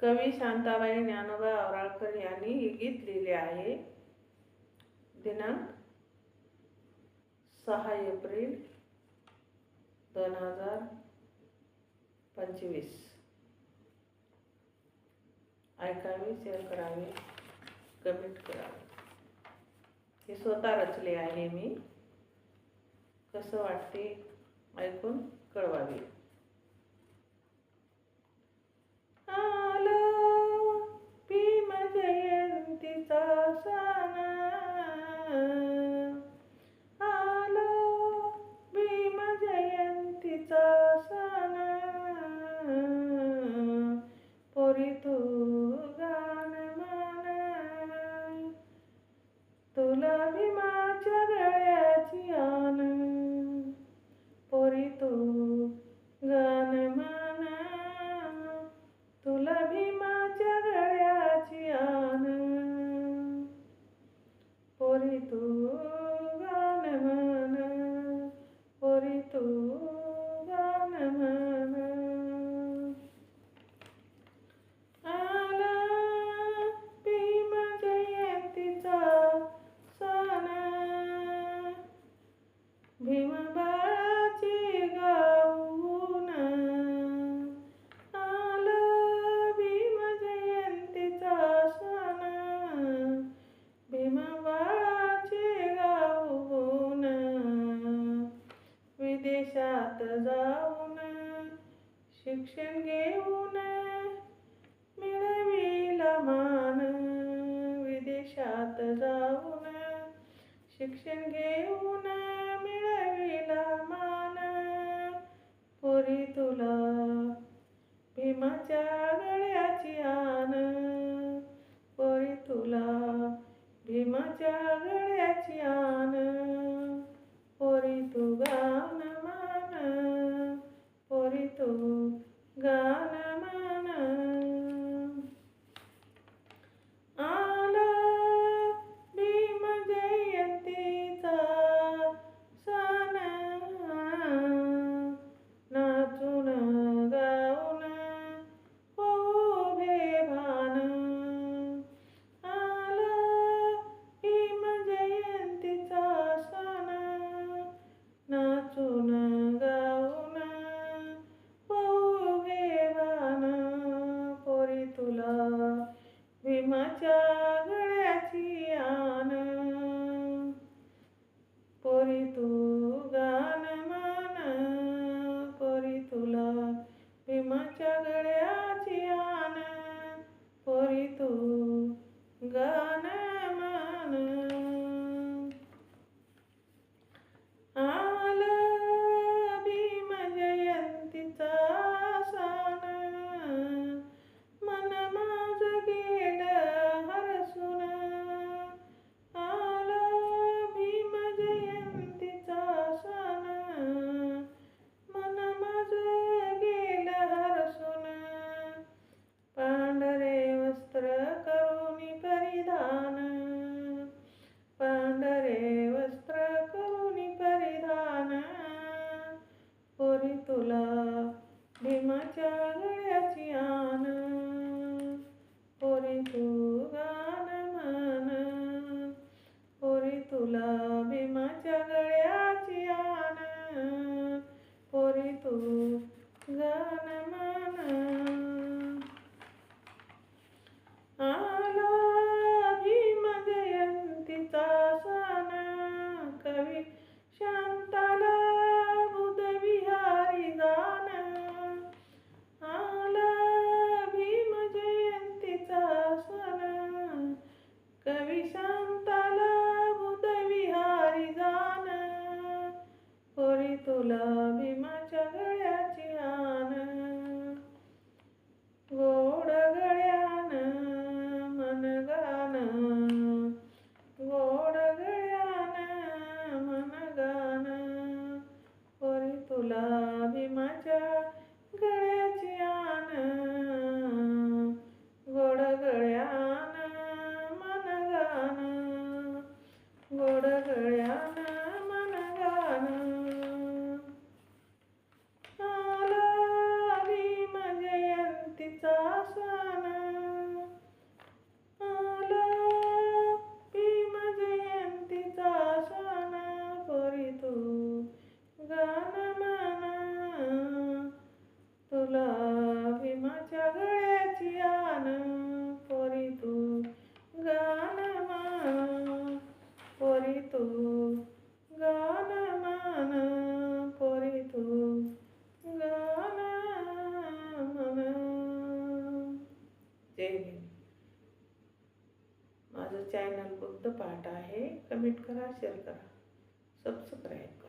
कवी शांताबाई ज्ञानोबा आवराळकर यांनी हे गीत लिहिले आहे. दिनांक सहा एप्रिल दोन हजार पंचवीस. ऐकावी शेअर करावी कमेंट करावी. हे स्वतः रचले आहे मी. कसं वाटते ऐकून कळवावे. प्रेम बाळाचे गाऊन आलं भीम जयंतीचा सण भीम बाळाचे गाऊन विदेशात जाऊन शिक्षण घेऊन मिळविला मान विदेशात जाऊन शिक्षण घेऊन మనగాన గొడగయాన మనగాన. ఆలాలి మజయంతి సాసన माझं चॅनल बुद्ध पाठ आहे कमेंट करा शेअर करा. सबस्क्राईब करा.